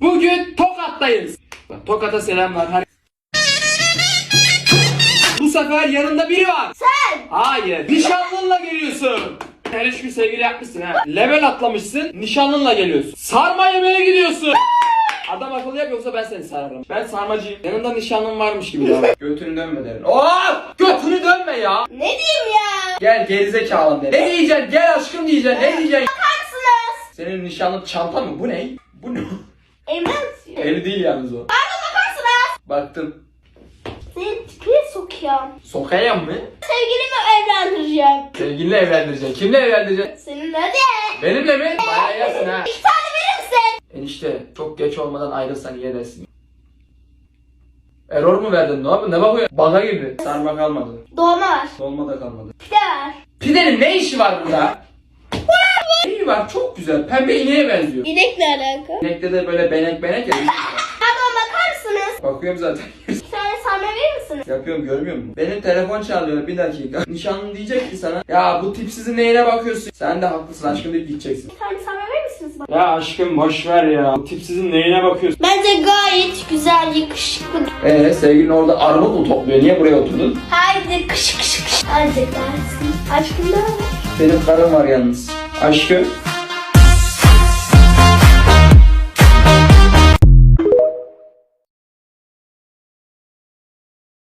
Bugün Tokat'tayız. Tokat'a selamlar. Bu sefer yanında biri var. Sen. Hayır. Nişanlınla geliyorsun. Her üç gün sevgili yapmışsın ha. Level atlamışsın. Nişanlınla geliyorsun. Sarma yemeye gidiyorsun. Adam akıllı yap yoksa ben seni sararım. Ben sarmacıyım. Yanında nişanlın varmış gibi davran. Götünü dönme derim. Oh! Götünü dönme ya. Ne diyeyim ya? Gel gerizekalı derim. Ne diyeceksin? Gel aşkım diyeceksin. Ne diyeceksin? Bakarsınız. Senin nişanlın çanta mı? Bu ne? Bu ne? Emin Eli değil yalnız o. Pardon bakarsınız. Baktım. Seni tipine sokacağım. Sokayım mı? Sevgilimi evlendireceğim. Sevgilinle evlendireceksin. Kimle evlendireceksin? Seninle de. Benimle mi? Bayağı yersin ha. İki tane verir misin? Enişte çok geç olmadan ayrılsan iyi edersin. Error mu verdin? Ne yapıyorsun? Ne bakıyorsun? Baga girdi. Sarma kalmadı. Doğma var. Dolma da kalmadı. Pide ver. Pidenin ne işi var burada? Var çok güzel. Pembe ineğe benziyor. İnekle alaka. İnekte de böyle benek benek ya. Pardon bakar mısınız? Bakıyorum zaten. Tane sarma verir misiniz? Yapıyorum görmüyor musun? Benim telefon çalıyor bir dakika. Nişanlın diyecek ki sana ya bu tipsizin neyine bakıyorsun? Sen de haklısın aşkım deyip gideceksin. Bir tane sarma verir misiniz bana? Ya aşkım boş ver ya. Bu tipsizin neyine bakıyorsun? Bence gayet güzel, yakışıklı. Eee sevgilin orada armut mu topluyor? Niye buraya oturdun? Haydi kış kış kış. Hadi dersin. Aşkım ne haber? Benim karım var yalnız. Aşkım